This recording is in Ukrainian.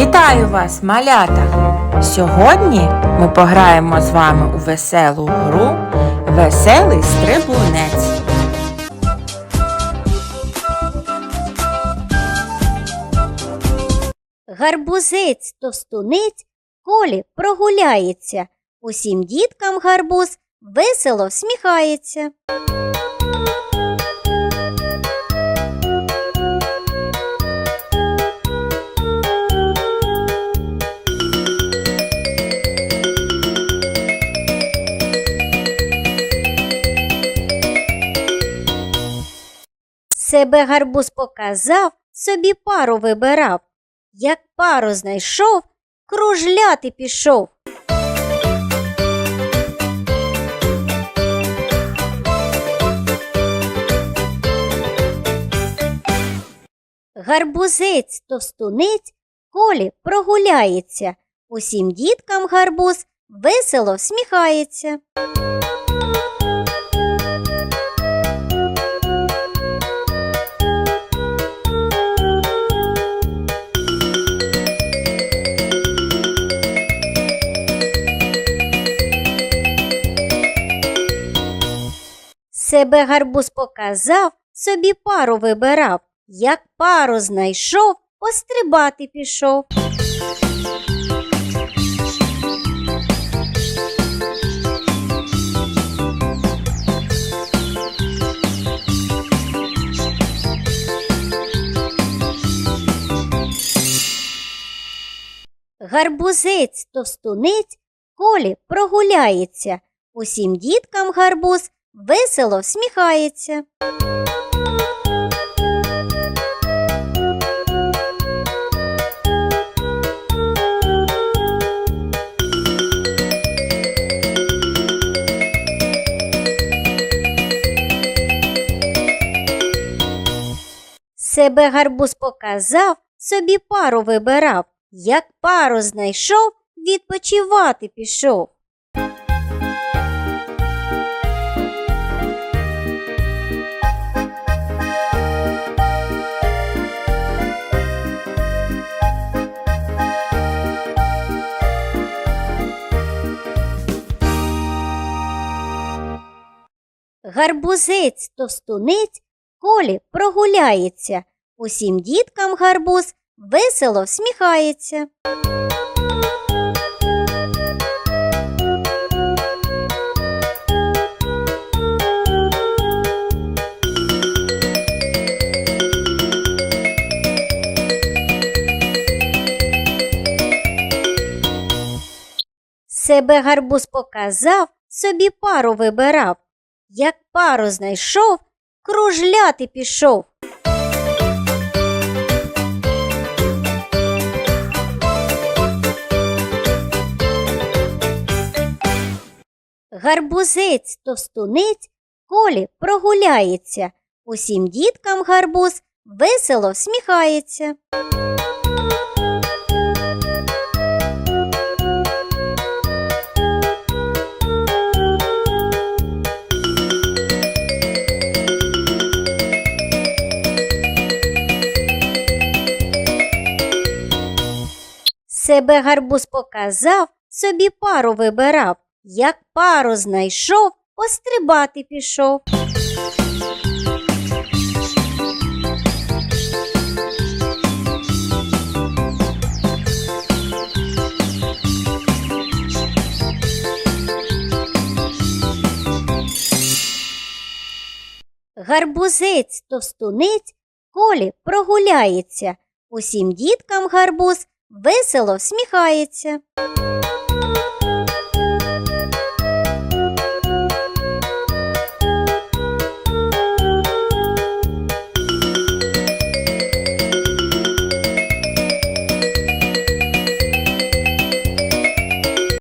Вітаю вас, малята! Сьогодні ми пограємо з вами у веселу гру Веселий стрибунець. Гарбузець товстунець колі прогуляється. Усім діткам гарбуз весело всміхається. Себе гарбуз показав, собі пару вибирав. Як пару знайшов, кружляти пішов. Гарбузець товстунець колі прогуляється. Усім діткам гарбуз весело всміхається. Себе гарбуз показав, собі пару вибирав. Як пару знайшов, пострибати пішов. Гарбузець товстунець колі прогуляється. Усім діткам гарбуз весело всміхається. Себе гарбуз показав, собі пару вибирав. Як пару знайшов, відпочивати пішов. Гарбузець товстунець колі прогуляється. Усім діткам гарбуз весело всміхається. Себе гарбуз показав, собі пару вибирав. Як пару знайшов, кружляти пішов. Гарбузець товстунець колі прогуляється. Усім діткам гарбуз весело всміхається. Себе гарбуз показав, собі пару вибирав. Як пару знайшов, пострибати пішов. Гарбузець товстунець колі прогуляється. Усім діткам гарбуз весело всміхається.